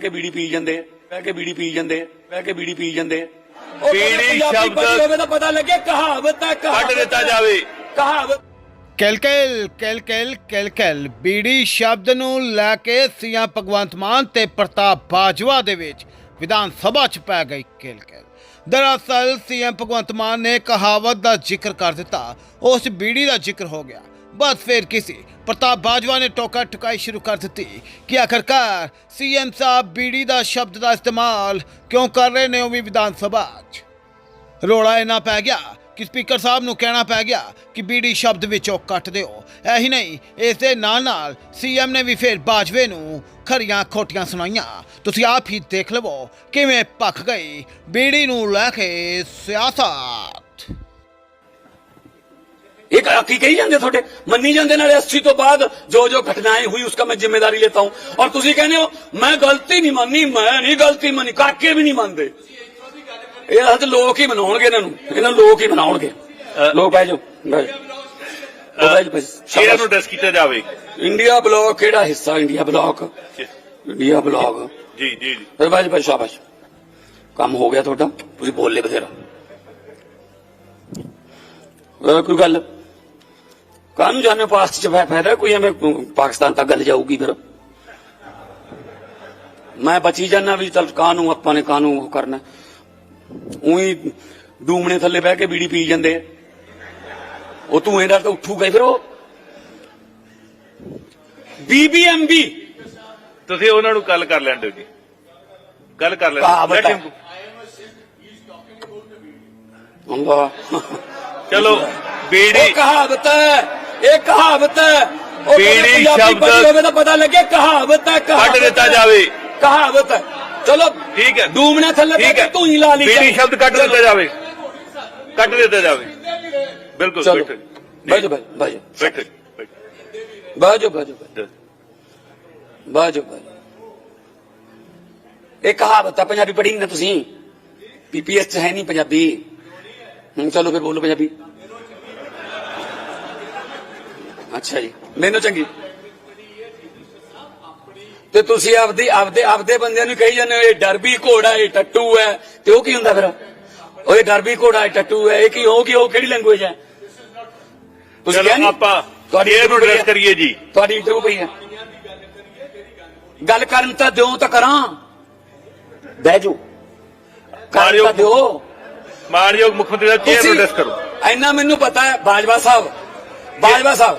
ਬਹਿ ਕੇ ਬੀੜੀ ਪੀ ਜਾਂਦੇ ਆ, ਬਹਿ ਕੇ ਬੀੜੀ ਪੀ ਜਾਂਦੇ ਆ, ਬਹਿ ਕੇ ਬੀੜੀ ਪੀ ਜਾਂਦੇ ਬੀੜੀ ਸ਼ਬਦ- ਤਾਂ ਪਤਾ ਲੱਗੇ ਕਹਾਵਤ ਹੈ ਕੱਢ ਦਿੱਤਾ ਜਾਵੇ। ਕਹਾਵਤ ਕੈਲਕੈਲ ਕੈਲਕੈਲ ਕੈਲਕੈਲ ਬੀੜੀ ਸ਼ਬਦ ਨੂੰ ਲੈ ਕੇ ਸੀਐਮ ਭਗਵੰਤ ਮਾਨ ਤੇ ਪ੍ਰਤਾਪ ਬਾਜਵਾ ਦੇ ਵਿੱਚ ਵਿਧਾਨ ਸਭਾ 'ਚ ਪੈ ਗਈ ਕੈਲਕੈਲ ਦਰਅਸਲ ਸੀਐਮ ਭਗਵੰਤ ਮਾਨ ਨੇ ਕਹਾਵਤ ਦਾ ਜ਼ਿਕਰ ਕਰ ਦਿੱਤਾ ਉਸ ਬੀੜੀ ਦਾ ਜ਼ਿਕਰ ਹੋ ਗਿਆ। ਬਸ ਫਿਰ ਕਿਸੇ ਪ੍ਰਤਾਪ ਬਾਜਵਾ ਨੇ ਟੋਕਾ ਟੁਕਾਈ ਸ਼ੁਰੂ ਕਰ ਦਿੱਤੀ ਕਿ ਆਖਰਕਾਰ ਸੀਐਮ ਸਾਹਿਬ ਬੀੜੀ ਦਾ ਸ਼ਬਦ ਦਾ ਇਸਤੇਮਾਲ ਕਿਉਂ ਕਰ ਰਹੇ ਨੇ ਉਹ ਵੀ ਵਿਧਾਨ ਸਭਾ 'ਚ? ਰੋਲਾ ਇੰਨਾ ਪੈ ਗਿਆ ਕਿ ਸਪੀਕਰ ਸਾਹਿਬ ਨੂੰ ਕਹਿਣਾ ਪੈ ਗਿਆ ਕਿ ਬੀੜੀ ਸ਼ਬਦ ਵਿੱਚੋਂ ਕੱਟ ਦਿਓ। ਇਹੀ ਨਹੀਂ, ਇਸ ਦੇ ਨਾਲ ਨਾਲ ਸੀਐਮ ਨੇ ਵੀ ਫਿਰ ਬਾਜਵੇ ਨੂੰ ਖਰੀਆਂ ਖੋਟੀਆਂ ਸੁਣਾਈਆਂ। ਤੁਸੀਂ ਆਪ ਹੀ ਦੇਖ ਲਵੋ ਕਿਵੇਂ ਭੱਖ ਗਈ ਬੀੜੀ ਨੂੰ ਲੈ ਕੇ ਸਿਆਸਤ एक की ਕਹੀ ਜਾਂਦੇ ਤੁਹਾਡੇ? मनी जाते नाले अस्सी तो बाद जो जो घटनाएं हुई उसका मैं जिम्मेदारी लेता हूं और तुम कहने हो मैं गलती नहीं मानी मैं नहीं गलती मानी काके भी नहीं मानते ਇਹ ਤਾਂ ਲੋਕ ਹੀ ਮਨਾਉਣਗੇ ਇਹਨਾਂ ਨੂੰ। ਇਹਨਾਂ ਲੋਕ ਹੀ ਮਨਾਉਣਗੇ। ਲੋਕ ਬਹਿ ਜਾਓ। ਨੂੰ ਡਿਸ ਕੀਤਾ ਜਾਵੇ? ਇੰਡੀਆ ਬਲੌਕ ਕਿਹੜਾ ਹਿੱਸਾ? India block. India block. ਜੀ ਜੀ ਜੀ। ਬਾਜ ਬਾਜ ਸ਼ਾਬਾਸ਼। ਕੰਮ ਹੋ ਗਿਆ ਤੁਹਾਡਾ। ਤੁਸੀਂ ਬੋਲੇ ਬਥੇਰਾ। ਕੋਈ ਗੱਲ? ਕਾਨੂੰ ਜਾਣੇ ਪਾਸਟ ਚ ਫਾਇਦਾ ਕੋਈ ਐਵੇਂ ਪਾਕਿਸਤਾਨ ਤੱਕ ਗੱਲ ਜਾਊਗੀ ਫਿਰ। ਮੈਂ ਬਚੀ ਜਾਣਾ ਵੀ ਚਲ ਕਾਨੂੰ ਆਪਾਂ ਨੇ ਕਾਨੂੰ ਉਹ ਕਰਨਾ। ਉਹੀ ਡੂਮਣੇ ਥੱਲੇ ਬਹਿ ਕੇ ਬੀੜੀ ਪੀ ਜਾਂਦੇ। ਉਹ ਤੂੰ ਇਹਦਾ ਤਾਂ ਉੱਠੂਗਾ ਹੀ ਫਿਰ ਉਹ। ਬੀਬੀਐਮਬੀ ਤੁਸੀਂ ਉਹਨਾਂ ਨੂੰ ਗੱਲ ਕਰ ਲੈਣ ਦਿਓ ਜੀ। ਗੱਲ ਕਰ ਲੈਣ. ਅੱਲਾ ਚਲੋ ਬੀੜੀ। ਕਹਾਵਤ ਹੈ। ਇਹ ਕਹਾਵਤ ਹੈ। ਉਹ ਬੀੜੀ ਸ਼ਬਦ- ਹੋਵੇ ਤਾਂ ਪਤਾ ਲੱਗੇ ਕਹਾਵਤ ਹੈ ਕਹਾਵਤ ਕੱਢ ਦਿੱਤਾ। ਜਾਵੇ। ਕਹਾਵਤ ਹੈ। ਚਲੋ ਠੀਕ ਹੈ। ਡੂਮਣੇ ਥੱਲੇ ਠੀਕ ਹੈ। ਤੂੰ ਹੀ ਲਾ ਲਈ ਬੀੜੀ ਸ਼ਬਦ ਕੱਢ ਦਿੱਤਾ ਜਾਵੇ। ਕੱਢ ਦਿੱਤਾ ਜਾਵੇ। ਬਿਲਕੁਲ ਬੈਠੋ। ਬਾਜੋ ਬਾਜੋ ਬੈਠੋ ਬੈਠੋ। ਬਾਜੋ ਬਾਜੋ ਬਾਜੋ ਬਾਜੋ ਇਹ ਕਹਾਵਤ ਹੈ ਪੰਜਾਬੀ ਪੜ੍ਹੀ ਨਾ ਤੁਸੀਂ। ਪੀਪੀਐਸ ਚ ਹੈ ਨਹੀਂ ਪੰਜਾਬੀ। ਹੁਣ ਚਲੋ ਫਿਰ ਬੋਲੋ ਪੰਜਾਬੀ। ਅੱਛਾ ਜੀ। ਮੈਨੂੰ ਚੰਗੀ। ਤੇ ਤੁਸੀਂ ਆਪਦੀ ਆਪਦੇ ਆਪਦੇ ਬੰਦਿਆਂ ਨੂੰ ਕਹੀ ਜਾਂਦੇ ਹੋ ਇਹ ਡਰਬੀ ਘੋੜਾ ਇਹ ਟੱਟੂ ਹੈ। ਤੇ ਉਹ ਕੀ ਹੁੰਦਾ ਫਿਰ? ਉਹ ਇਹ ਡਰਬੀ ਘੋੜਾ ਇਹ ਟੱਟੂ ਹੈ। ਇਹ ਕੀ ਉਹ ਕੀ ਉਹ ਕਿਹੜੀ ਲੈਂਗੁਏਜ ਹੈ? ਤੁਸੀਂ ਕਿਹਾ ਚਲੋ ਨੀ? ਆਪਾਂ ਤੁਹਾਡੀ ਸ਼ੇਰ ਨੂੰ ਡਿਸ ਕਰੀਏ ਜੀ। ਤੁਹਾਡੀ ਇੰਟਰਵਿਊ ਪਈ ਹੈ। ਗੱਲ ਕਰਨ ਤਾਂ ਦਿਓ ਤਾਂ ਕਰਾਂ। ਬਹਿ ਜਾਓ। ਕਰਨ ਤਾਂ ਮਾਰਿਓ। ਦਿਓ। ਮਾਨਯੋਗ ਮੁੱਖ ਮੰਤਰੀ ਦਾ ਚੇਅਰ ਨੂੰ ਕਰੋ। ਇੰਨਾ ਮੈਨੂੰ ਪਤਾ ਹੈ ਬਾਜਵਾ ਸਾਹਿਬ। ਬਾਜਵਾ ਸਾਹਿਬ।